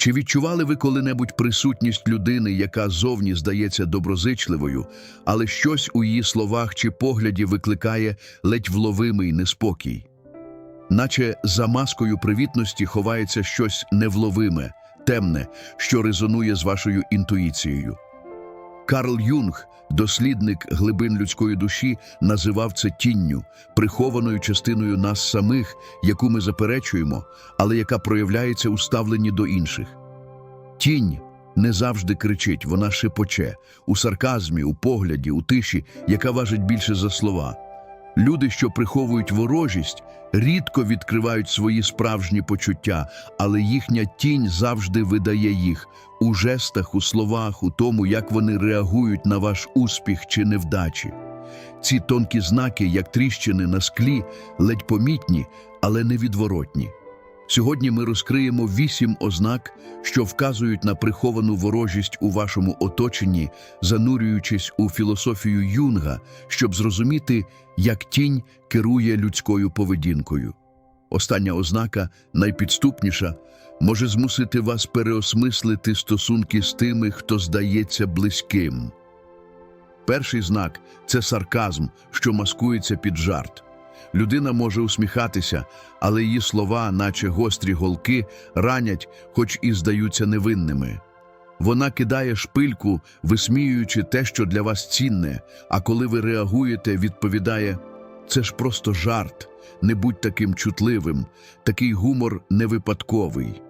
Чи відчували ви коли-небудь присутність людини, яка зовні здається доброзичливою, але щось у її словах чи погляді викликає ледь вловимий неспокій? Наче за маскою привітності ховається щось невловиме, темне, що резонує з вашою інтуїцією. Карл Юнг, дослідник глибин людської душі, називав це тінню, прихованою частиною нас самих, яку ми заперечуємо, але яка проявляється у ставленні до інших. Тінь не завжди кричить, вона шепоче, у сарказмі, у погляді, у тиші, яка важить більше за слова. Люди, що приховують ворожість, рідко відкривають свої справжні почуття, але їхня тінь завжди видає їх у жестах, у словах, у тому, як вони реагують на ваш успіх чи невдачі. Ці тонкі знаки, як тріщини на склі, ледь помітні, але невідворотні. Сьогодні ми розкриємо вісім ознак, що вказують на приховану ворожість у вашому оточенні, занурюючись у філософію Юнга, щоб зрозуміти, як тінь керує людською поведінкою. Остання ознака, найпідступніша, може змусити вас переосмислити стосунки з тими, хто здається близьким. Перший знак це сарказм, що маскується під жарт. Людина може усміхатися, але її слова, наче гострі голки, ранять, хоч і здаються невинними. Вона кидає шпильку, висміюючи те, що для вас цінне, а коли ви реагуєте, відповідає «Це ж просто жарт, не будь таким чутливим, такий гумор не випадковий».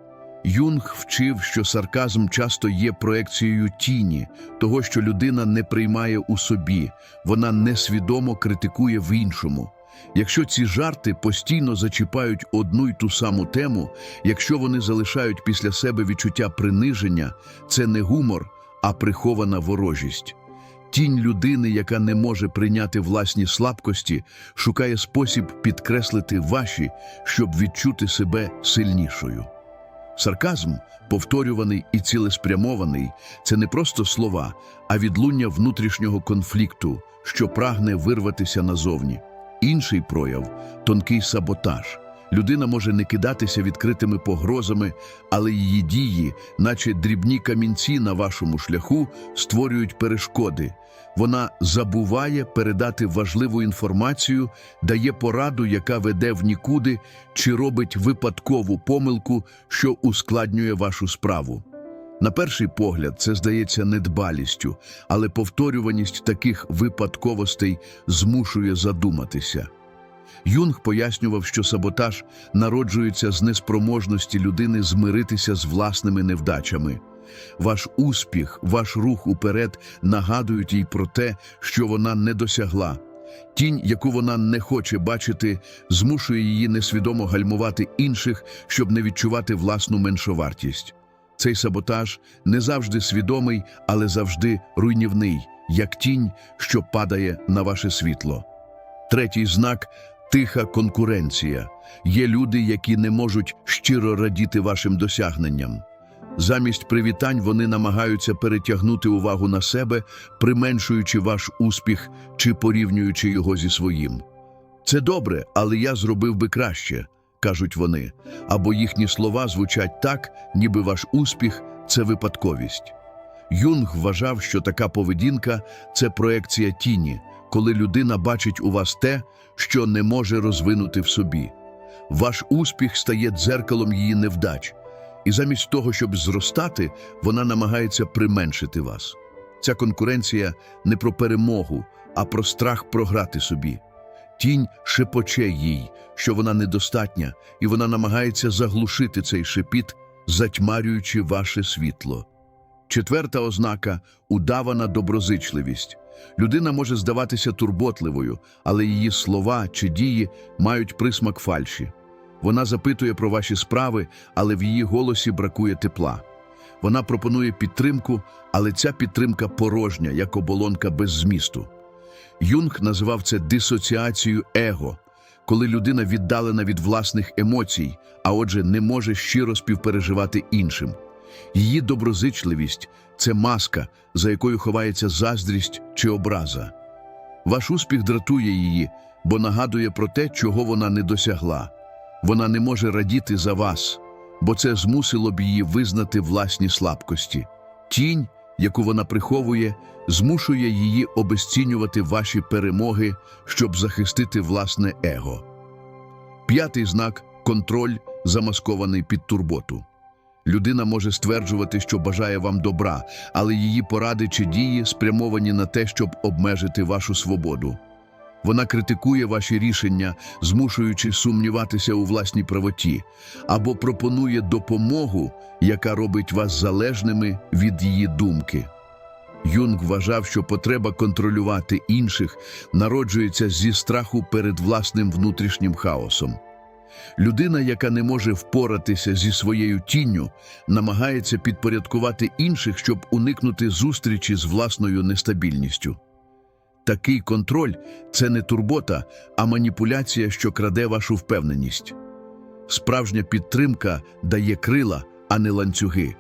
Юнг вчив, що сарказм часто є проекцією тіні, того, що людина не приймає у собі, вона несвідомо критикує в іншому. Якщо ці жарти постійно зачіпають одну й ту саму тему, якщо вони залишають після себе відчуття приниження, це не гумор, а прихована ворожість. Тінь людини, яка не може прийняти власні слабкості, шукає спосіб підкреслити ваші, щоб відчути себе сильнішою. Сарказм, повторюваний і цілеспрямований, це не просто слова, а відлуння внутрішнього конфлікту, що прагне вирватися назовні. Інший прояв тонкий саботаж. Людина може не кидатися відкритими погрозами, але її дії, наче дрібні камінці на вашому шляху, створюють перешкоди. Вона забуває передати важливу інформацію, дає пораду, яка веде в нікуди, чи робить випадкову помилку, що ускладнює вашу справу. На перший погляд, це здається недбалістю, але повторюваність таких випадковостей змушує задуматися. Юнг пояснював, що саботаж народжується з неспроможності людини змиритися з власними невдачами. Ваш успіх, ваш рух уперед нагадують їй про те, що вона не досягла. Тінь, яку вона не хоче бачити, змушує її несвідомо гальмувати інших, щоб не відчувати власну меншовартість. Цей саботаж не завжди свідомий, але завжди руйнівний, як тінь, що падає на ваше світло. Третій знак тиха конкуренція. Є люди, які не можуть щиро радіти вашим досягненням. Замість привітань вони намагаються перетягнути увагу на себе, применшуючи ваш успіх чи порівнюючи його зі своїм. Це добре, але я зробив би краще, кажуть вони, або їхні слова звучать так, ніби ваш успіх це випадковість. Юнг вважав, що така поведінка це проекція тіні, коли людина бачить у вас те, що не може розвинути в собі. Ваш успіх стає дзеркалом її невдач, і замість того, щоб зростати, вона намагається применшити вас. Ця конкуренція не про перемогу, а про страх програти собі. Тінь шепоче їй, що вона недостатня, і вона намагається заглушити цей шепіт, затьмарюючи ваше світло. Четверта ознака удавана доброзичливість. Людина може здаватися турботливою, але її слова чи дії мають присмак фальші. Вона запитує про ваші справи, але в її голосі бракує тепла. Вона пропонує підтримку, але ця підтримка порожня, як оболонка без змісту. Юнг називав це дисоціацією его, коли людина віддалена від власних емоцій, а отже, не може щиро співпереживати іншим. Її доброзичливість це маска, за якою ховається заздрість чи образа. Ваш успіх дратує її, бо нагадує про те, чого вона не досягла. Вона не може радіти за вас. бо це змусило б її визнати власні слабкості. Тінь, яку вона приховує, змушує її обесцінювати ваші перемоги, щоб захистити власне его. П'ятий знак контроль, замаскований під турботу. Людина може стверджувати, що бажає вам добра, але її поради чи дії спрямовані на те, щоб обмежити вашу свободу. Вона критикує ваші рішення, змушуючи сумніватися у власній правоті, або пропонує допомогу, яка робить вас залежними від її думки. Юнг вважав, що потреба контролювати інших народжується зі страху перед власним внутрішнім хаосом. Людина, яка не може впоратися зі своєю тінню, намагається підпорядкувати інших, щоб уникнути зустрічі з власною нестабільністю. Такий контроль це не турбота, а маніпуляція, що краде вашу впевненість. Справжня підтримка дає крила, а не ланцюги.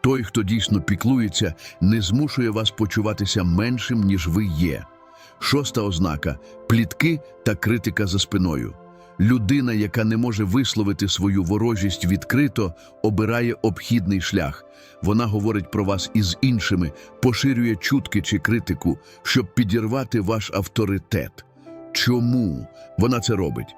Той, хто дійсно піклується, не змушує вас почуватися меншим, ніж ви є. Шоста ознака плітки та критика за спиною. Людина, яка не може висловити свою ворожість відкрито, обирає обхідний шлях. Вона говорить про вас із іншими, поширює чутки чи критику, щоб підірвати ваш авторитет. Чому вона це робить?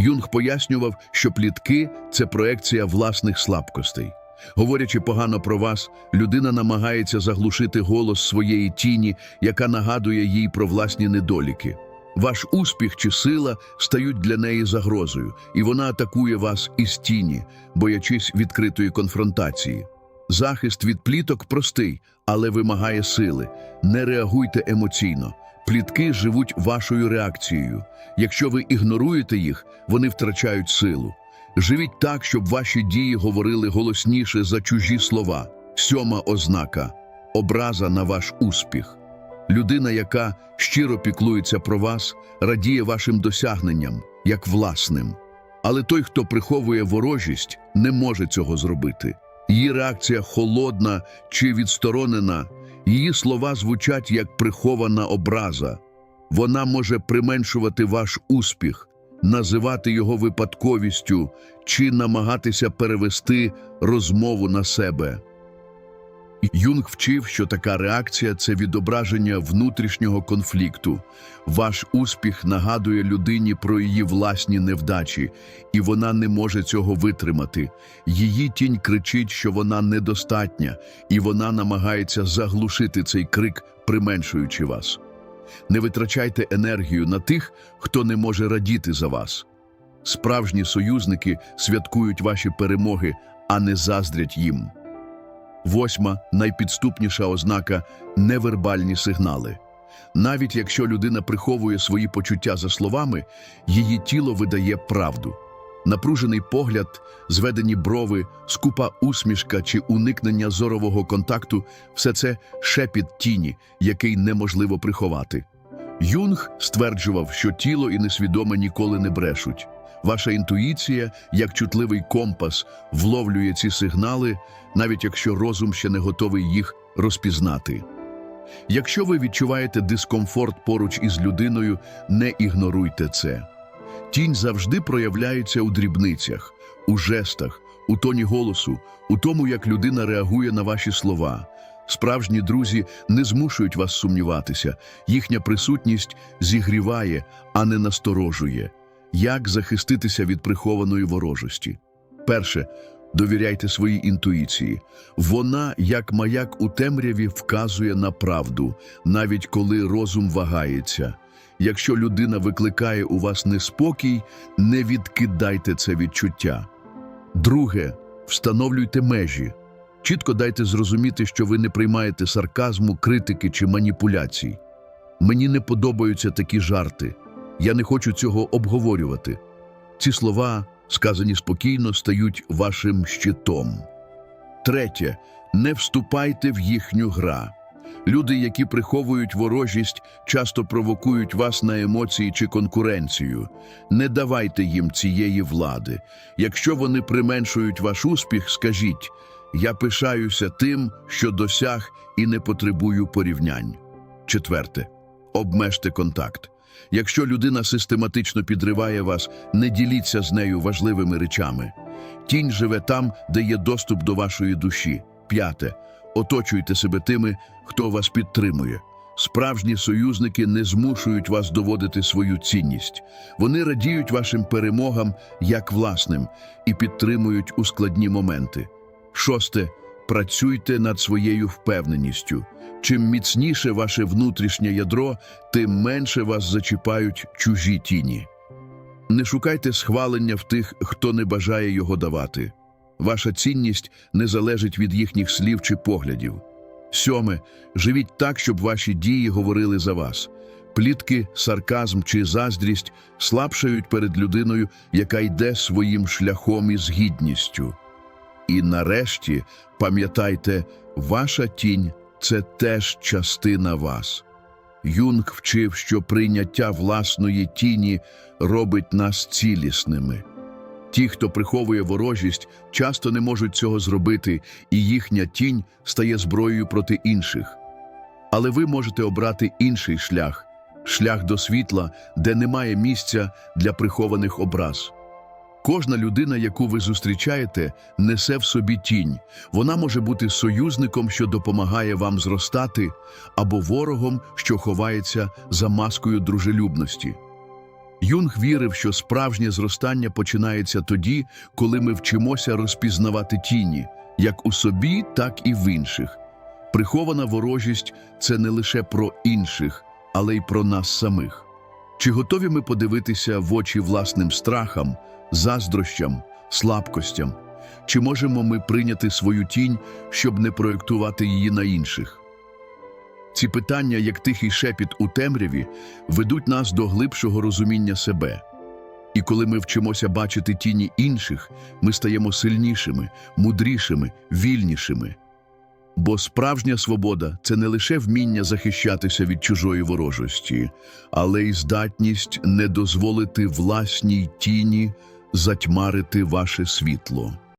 Юнг пояснював, що плітки це проекція власних слабкостей. Говорячи погано про вас, людина намагається заглушити голос своєї тіні, яка нагадує їй про власні недоліки. Ваш успіх чи сила стають для неї загрозою, і вона атакує вас із тіні, боячись відкритої конфронтації. Захист від пліток простий, але вимагає сили. Не реагуйте емоційно. Плітки живуть вашою реакцією. Якщо ви ігноруєте їх, вони втрачають силу. Живіть так, щоб ваші дії говорили голосніше за чужі слова. Сьома ознака образа на ваш успіх. Людина, яка щиро піклується про вас, радіє вашим досягненням, як власним. Але той, хто приховує ворожість, не може цього зробити. Її реакція холодна чи відсторонена, її слова звучать як прихована образа. Вона може применшувати ваш успіх, називати його випадковістю чи намагатися перевести розмову на себе. Юнг вчив, що така реакція це відображення внутрішнього конфлікту. Ваш успіх нагадує людині про її власні невдачі, і вона не може цього витримати. Її тінь кричить, що вона недостатня, і вона намагається заглушити цей крик, применшуючи вас. Не витрачайте енергію на тих, хто не може радіти за вас. Справжні союзники святкують ваші перемоги, а не заздрять їм. Восьма найпідступніша ознака невербальні сигнали. Навіть якщо людина приховує свої почуття за словами, її тіло видає правду. Напружений погляд, зведені брови, скупа усмішка чи уникнення зорового контакту все це шепіт тіні, який неможливо приховати. Юнг стверджував, що тіло і несвідоме ніколи не брешуть. Ваша інтуїція, як чутливий компас, вловлює ці сигнали, навіть якщо розум ще не готовий їх розпізнати. Якщо ви відчуваєте дискомфорт поруч із людиною, не ігноруйте це. Тінь завжди проявляється у дрібницях, у жестах, у тоні голосу, у тому, як людина реагує на ваші слова. Справжні друзі не змушують вас сумніватися, їхня присутність зігріває, а не насторожує. Як захиститися від прихованої ворожості? Перше, довіряйте своїй інтуїції. Вона, як маяк у темряві, вказує на правду, навіть коли розум вагається. Якщо людина викликає у вас неспокій, не відкидайте це відчуття. Друге, встановлюйте межі. Чітко дайте зрозуміти, що ви не приймаєте сарказму, критики чи маніпуляцій. Мені не подобаються такі жарти. Я не хочу цього обговорювати. Ці слова, сказані спокійно, стають вашим щитом. Третє, не вступайте в їхню гра. Люди, які приховують ворожість, часто провокують вас на емоції чи конкуренцію. Не давайте їм цієї влади. Якщо вони применшують ваш успіх, скажіть: я пишаюся тим, що досяг і не потребую порівнянь. Четверте, обмежте контакт. Якщо людина систематично підриває вас, не діліться з нею важливими речами. Тінь живе там, де є доступ до вашої душі. П'яте. Оточуйте себе тими, хто вас підтримує. Справжні союзники не змушують вас доводити свою цінність. Вони радіють вашим перемогам як власним і підтримують у складні моменти. Шосте. Працюйте над своєю впевненістю. Чим міцніше ваше внутрішнє ядро, тим менше вас зачіпають чужі тіні. Не шукайте схвалення в тих, хто не бажає його давати. Ваша цінність не залежить від їхніх слів чи поглядів. Сьоме, живіть так, щоб ваші дії говорили за вас. Плітки, сарказм чи заздрість слабшають перед людиною, яка йде своїм шляхом із гідністю. І нарешті пам'ятайте, ваша тінь це теж частина вас. Юнг вчив, що прийняття власної тіні робить нас цілісними. Ті, хто приховує ворожість, часто не можуть цього зробити, і їхня тінь стає зброєю проти інших. Але ви можете обрати інший шлях шлях до світла, де немає місця для прихованих образ. Кожна людина, яку ви зустрічаєте, несе в собі тінь. Вона може бути союзником, що допомагає вам зростати, або ворогом, що ховається за маскою дружелюбності. Юнг вірив, що справжнє зростання починається тоді, коли ми вчимося розпізнавати тіні, як у собі, так і в інших. Прихована ворожість це не лише про інших, але й про нас самих. Чи готові ми подивитися в очі власним страхам, заздрощам, слабкостям? Чи можемо ми прийняти свою тінь, щоб не проєктувати її на інших? Ці питання, як тихий шепіт у темряві, ведуть нас до глибшого розуміння себе. І коли ми вчимося бачити тіні інших, ми стаємо сильнішими, мудрішими, вільнішими. Бо справжня свобода це не лише вміння захищатися від чужої ворожості, але й здатність не дозволити власній тіні затьмарити ваше світло.